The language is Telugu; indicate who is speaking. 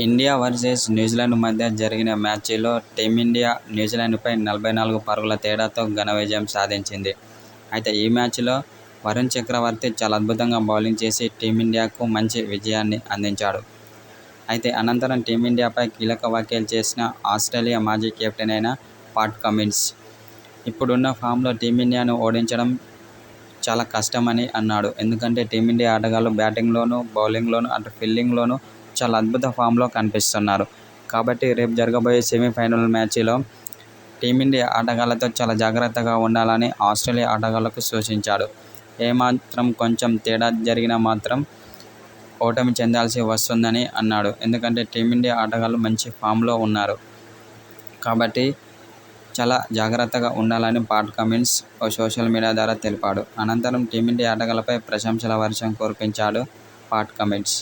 Speaker 1: ఇండియా వర్సెస్ న్యూజిలాండ్ మధ్య జరిగిన మ్యాచ్లో టీమిండియా న్యూజిలాండ్పై నలభై నాలుగు పరుగుల తేడాతో ఘన విజయం సాధించింది. అయితే ఈ మ్యాచ్లో వరుణ్ చక్రవర్తి చాలా అద్భుతంగా బౌలింగ్ చేసి టీమిండియాకు మంచి విజయాన్ని అందించాడు. అయితే అనంతరం టీమిండియాపై కీలక వ్యాఖ్యలు చేసిన ఆస్ట్రేలియా మాజీ కెప్టెన్ అయిన పాట్ కమిన్స్ ఇప్పుడున్న ఫామ్లో టీమిండియాను ఓడించడం చాలా కష్టమని అన్నాడు. ఎందుకంటే టీమిండియా ఆటగాళ్ళు బ్యాటింగ్లోనూ, బౌలింగ్లోనూ, అటు ఫీల్డింగ్లోనూ చాలా అద్భుత ఫామ్లో కనిపిస్తున్నారు. కాబట్టి రేపు జరగబోయే సెమీఫైనల్ మ్యాచ్లో టీమిండియా ఆటగాళ్ళతో చాలా జాగ్రత్తగా ఉండాలని ఆస్ట్రేలియా ఆటగాళ్ళకు సూచించాడు. ఏ మాత్రం కొంచెం తేడా జరిగినా మాత్రం ఓటమి చెందాల్సి వస్తుందని అన్నాడు. ఎందుకంటే టీమిండియా ఆటగాళ్ళు మంచి ఫామ్లో ఉన్నారు. కాబట్టి చాలా జాగ్రత్తగా ఉండాలని పాట్ కమెంట్స్ ఓ సోషల్ మీడియా ద్వారా తెలిపాడు. అనంతరం టీమిండియా ఆటగాళ్ళపై ప్రశంసల వర్షం కురిపించాడు పాట్ కమెంట్స్